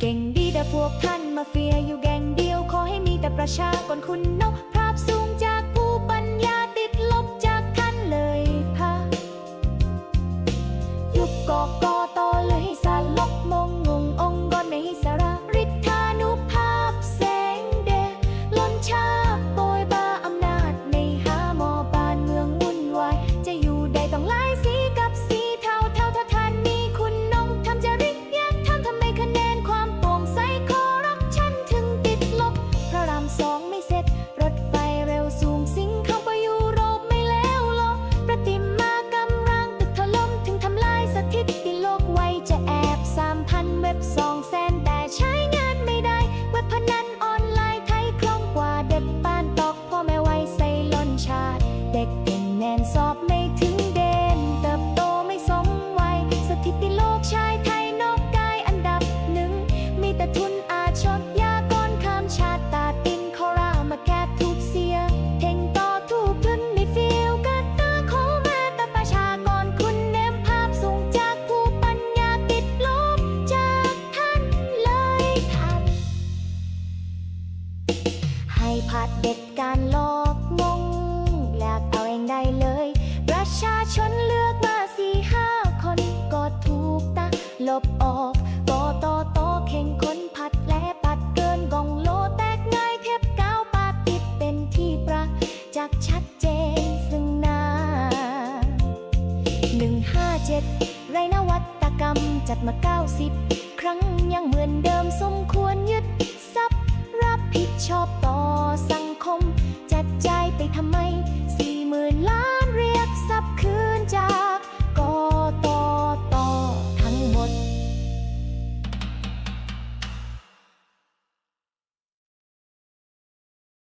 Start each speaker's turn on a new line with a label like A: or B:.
A: เก่งดีแต่พวกท่านมาเฟียอยู่แก่งเดียว ขอให้มีแต่ประชากรคุณนกภาพสูงจากผู้ปัญญาติดลบจากท่านเลยพะยุบกอกกอ สองไม่เสร็จ รถไฟเร็วสูงสิงเข้าไปยุโรปไม่แล้วหรอประติมากำรังตึกถล่มถึงทำลายสถิติโลกไวจะแอบสามพันเว็บสองแสนแต่ใช้งานไม่ได้ เว็บพนันออนไลน์ไทยคล่องกว่าเด็กปานตอกพ่อแม่ไว้ใส่ล้นชาติ เด็กเก่งแนนสอบไม่ถึงเดนเติบโตไม่สมวัยสถิติโลกชาย ให้ผัดเด็ดการหลอกงงแลกเอาเองได้เลย ประชาชนเลือกมาสี่ห้าคนก็ถูกตาลบออกกอตอตอเข่งคนผัดและปัดเกินกองโลแตกง่ายเทบก้าวปาติดเป็นที่ประจักษ์ชัดเจนซึ่งหน้าหนึ่งห้าเจ็ดไรนวัตกรรมจัดมาเก้าสิบครั้งยังเหมือนเดิมสมควรยึดทรัพย์รับผิดชอบ สังคม จัดใจไปทำไมสี่หมื่นล้านเรียกทรัพย์คื